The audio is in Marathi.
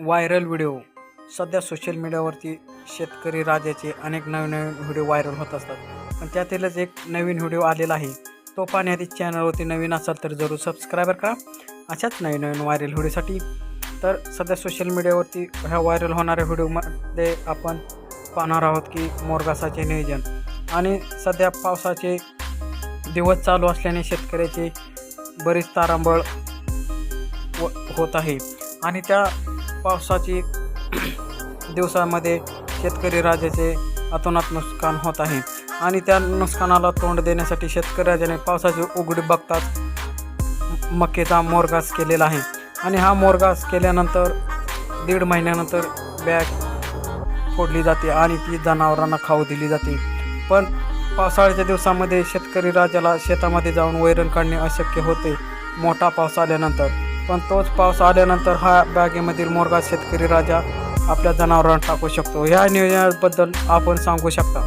Viral video. सध्या सोशल मीडियावरती शेतकरी राजाचे अनेक नवीन नवीन व्हिडिओ व्हायरल होत असतात. पण त्यातीलच एक नवीन व्हिडिओ आलेला आहे. तो पाहण्याआधी चॅनलवरती नवीन असाल तर जरूर सबस्क्रायबर करा. अशाच नवीन नवीन व्हायरल व्हिडिओसाठी. तर सध्या सोशल मीडियावरती ह्या व्हायरल होणाऱ्या व्हिडिओमध्ये आपण पाहणार आहोत की मोरगासाचे नियोजन. आणि सध्या पावसाचे दिवस चालू असल्याने शेतकऱ्याचे बरीच तारांबळ व होत आहे. आणि त्या पावसाची दिवसामध्ये शेतकरी राजाचे अतोनात नुकसान होत आहे. आणि त्या नुकसानाला तोंड देण्यासाठी शेतकरी राजाने पावसाची उघडी बघताच मक्केचा मोरगास केलेला आहे. आणि हा मोरगास केल्यानंतर दीड महिन्यानंतर बॅग फोडली जाते आणि ती जनावरांना खाऊ दिली जाते. पण पावसाळ्याच्या दिवसामध्ये शेतकरी राजाला शेतामध्ये जाऊन वैरण काढणे अशक्य होते. मोठा पाऊस आल्यानंतर पण तोच पाऊस आल्यानंतर हा बॅगेमधील मोरगा शेतकरी राजा आपल्या जनावरांना टाकू शकतो. ह्या नियोजनाबद्दल आपण सांगू शकता.